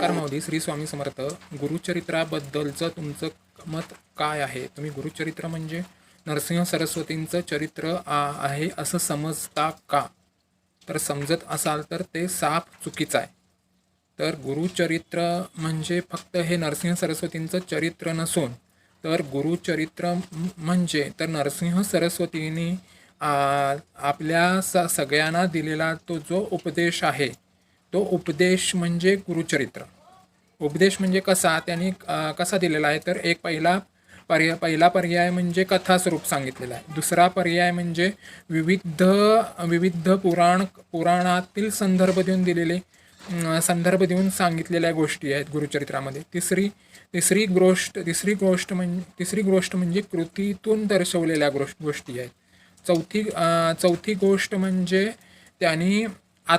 नमस्कार माऊली श्री स्वामी समर्थ. गुरुचरित्राबद्दलचं तुमचं मत काय आहे? तुम्ही गुरुचरित्र म्हणजे नरसिंह सरस्वतींचं चरित्र आहे असं समजता का? तर समजत असाल तर ते साफ चुकीचं आहे. तर गुरुचरित्र म्हणजे फक्त हे नरसिंह सरस्वतींचं चरित्र नसून तर गुरुचरित्र म्हणजे तर नरसिंह सरस्वतींनी आपल्या स सगळ्यांना दिलेला तो जो उपदेश आहे तो उपदेश म्हणजे गुरुचरित्र उपदेश म्हणजे कसा? त्यांनी कसा दिलेला आहे? तर एक पहिला पर्याय पहिला पर्याय म्हणजे कथा स्वरूप सांगितलेला आहे. दुसरा पर्याय म्हणजे विविध विविध पुराण पुराणातील संदर्भ देऊन दिलेले संदर्भ देऊन सांगितलेल्या गोष्टी आहेत गुरुचरित्रामध्ये. तिसरी तिसरी गोष्ट तिसरी गोष्ट म्हणजे तिसरी गोष्ट म्हणजे कृतीतून दर्शवलेल्या गोष्ट गोष्टी आहेत. चौथी चौथी गोष्ट म्हणजे त्यांनी आत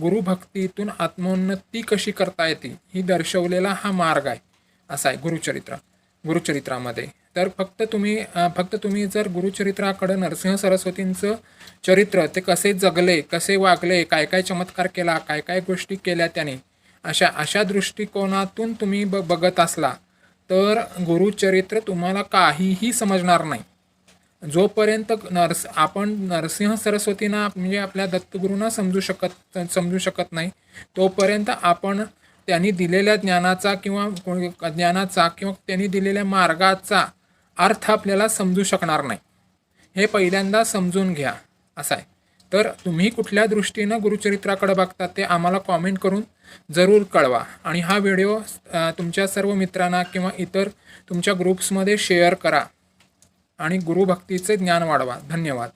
गुरुभक्तीतून आत्मोन्नती कशी करता येते ही दर्शवलेला हा मार्ग आहे. असा आहे गुरुचरित्र. गुरुचरित्रामध्ये. तर फक्त तुम्ही फक्त तुम्ही जर गुरुचरित्राकडं नरसिंह सरस्वतींचं चरित्र ते कसे जगले कसे वागले काय काय चमत्कार केला काय काय गोष्टी केल्या त्याने अशा अशा दृष्टिकोनातून तुम्ही ब बघत असला तर गुरुचरित्र तुम्हाला काहीही समजणार नाही. जोपर्यंत नरस आपण नरसिंह सरस्वतींना म्हणजे आपल्या दत्तगुरूंना समजू शकत समजू शकत नाही तोपर्यंत आपण त्यांनी दिलेल्या ज्ञानाचा किंवा ज्ञानाचा किंवा त्यांनी दिलेल्या मार्गाचा अर्थ आपल्याला समजू शकणार नाही. हे पहिल्यांदा समजून घ्या असं आहे. तर तुम्ही कुठल्या दृष्टीनं गुरुचरित्राकडे बघता ते आम्हाला कॉमेंट करून जरूर कळवा. आणि हा व्हिडिओ तुमच्या सर्व मित्रांना किंवा इतर तुमच्या ग्रुप्समध्ये शेअर करा. आणि गुरुभक्तीचे ज्ञान वाढवा. धन्यवाद.